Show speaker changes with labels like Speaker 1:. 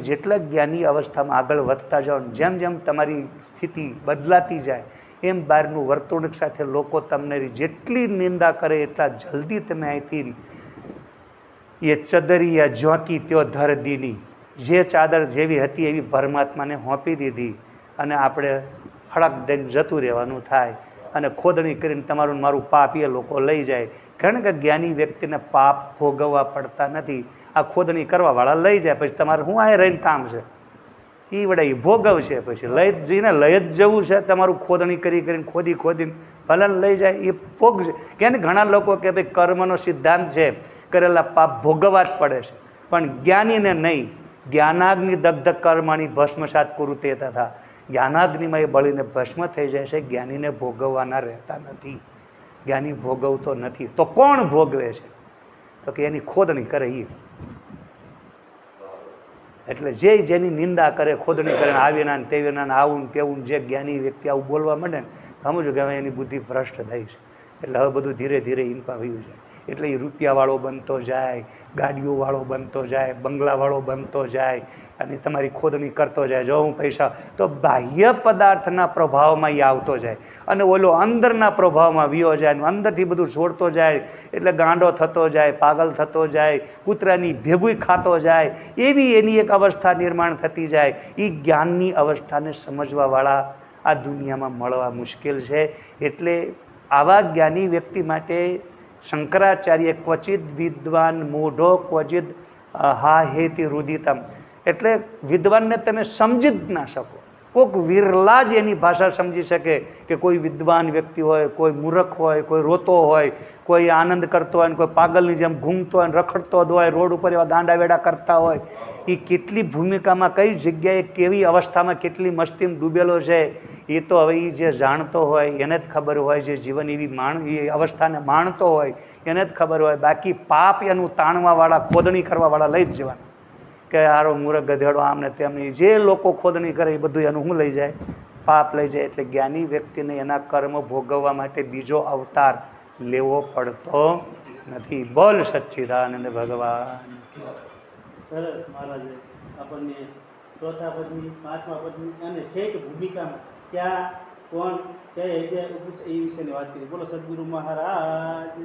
Speaker 1: જેટલા જ્ઞાની અવસ્થામાં આગળ વધતા જાઓ જેમ જેમ તમારી સ્થિતિ બદલાતી જાય, એમ બહારનું વર્તણૂક સાથે લોકો તમને જેટલી નિંદા કરે એટલા જલ્દી તમે અહીંથી એ ચદરિયા જ્યોતિ ત્યો ધર દીની. જે ચાદર જેવી હતી એવી પરમાત્માને હોંપી દીધી અને આપણે હળક દઈને જતું રહેવાનું થાય અને ખોદણી કરીને તમારું મારું પાપ એ લોકો લઈ જાય. કારણ કે જ્ઞાની વ્યક્તિને પાપ ભોગવવા પડતા નથી. આ ખોદણી કરવાવાળા લઈ જાય, પછી તમારે શું આ રહીને કામ છે? એ વડે એ ભોગવશે, પછી લઈ જઈને લઈ જ જવું છે તમારું ખોદણી કરી કરીને, ખોદી ખોદીને, ભલે લઈ જાય એ ભોગ છે કે ઘણા લોકો કે ભાઈ કર્મનો સિદ્ધાંત છે, કરેલા પાપ ભોગવવા જ પડે છે. પણ જ્ઞાનીને નહીં, જ્ઞાનાગ્નિ દગ્ધ કર્મણી ભસ્મસાત કુરુ તે તથા. જ્ઞાનાગ્નિમાં એ બળીને ભસ્મ થઈ જાય છે, જ્ઞાનીને ભોગવવાના રહેતા નથી. જ્ઞાની ભોગવતો નથી. તો કોણ ભોગવે છે? તો કે એની ખોદણી કરે એ એટલે જે જેની નિંદા કરે, ખોદણી કરે આવીના ને તેવીના ને આવું તેવું જે જ્ઞાની વ્યક્તિ આવું બોલવા માંડે ને સમજો કે હવે એની બુદ્ધિ ભ્રષ્ટ થઈ છે. એટલે હવે બધું ધીરે ધીરે ઇન્ફા વયું જાય. એટલે એ રૂપિયાવાળો બનતો જાય, ગાડીઓવાળો બનતો જાય, બંગલાવાળો બનતો જાય અને તમારી ખોદણી કરતો જાય, જો હું પૈસા, તો બાહ્ય પદાર્થના પ્રભાવમાં એ આવતો જાય. અને ઓલો અંદરના પ્રભાવમાં વિયો જાય અંદરથી બધું છોડતો જાય, એટલે ગાંડો થતો જાય, પાગલ થતો જાય, કૂતરાની ભેગું ખાતો જાય, એવી એની એક અવસ્થા નિર્માણ થતી જાય. એ જ્ઞાનની અવસ્થાને સમજવાવાળા આ દુનિયામાં મળવા મુશ્કેલ છે. એટલે આવા જ્ઞાની વ્યક્તિ માટે શંકરાચાર્ય ક્વચિત વિદ્વાન મૂઢો ક્વચિત હા હેતી રુદિતમ. એટલે વિદ્વાનને તમે સમજી જ ના શકો. કોઈક વિરલા જ એની ભાષા સમજી શકે કે કોઈ વિદ્વાન વ્યક્તિ હોય, કોઈ મૂર્ખ હોય, કોઈ રોતો હોય, કોઈ આનંદ કરતો હોય કોઈ પાગલની જેમ ઘૂમતો હોય રખડતો હોય, રોડ ઉપર એવા દાંડા વેડા કરતા હોય. એ કેટલી ભૂમિકામાં, કઈ જગ્યાએ કેવી અવસ્થામાં કેટલી મસ્તીમાં ડૂબેલો છે એ તો હવે એ જે જાણતો હોય, એને જ ખબર હોય, જે જીવન એવી માણ એ અવસ્થાને માણતો હોય, એને જ ખબર હોય. બાકી પાપ એનું તાણવાવાળા, ખોદણી કરવાવાળા લઈ જ જવાના. કે હારો મૂરખ ગધેડો આમને તેમને જે લોકો ખોદણી કરે એ બધું એનું શું લઈ જાય? પાપ લઈ જાય. એટલે જ્ઞાની વ્યક્તિને એના કર્મ ભોગવવા માટે બીજો અવતાર લેવો પડતો નથી. બોલ સચ્ચિદાનંદ ભગવાન.
Speaker 2: સરસ મહારાજે આપણને ચોથા પદની, પાંચમા પદની અને ઠેઠ ભૂમિકામાં ક્યાં, કોણ, કયા ઉપસ્થિત એ વિશેની વાત કરી. બોલો, સદગુરુ મહારાજ.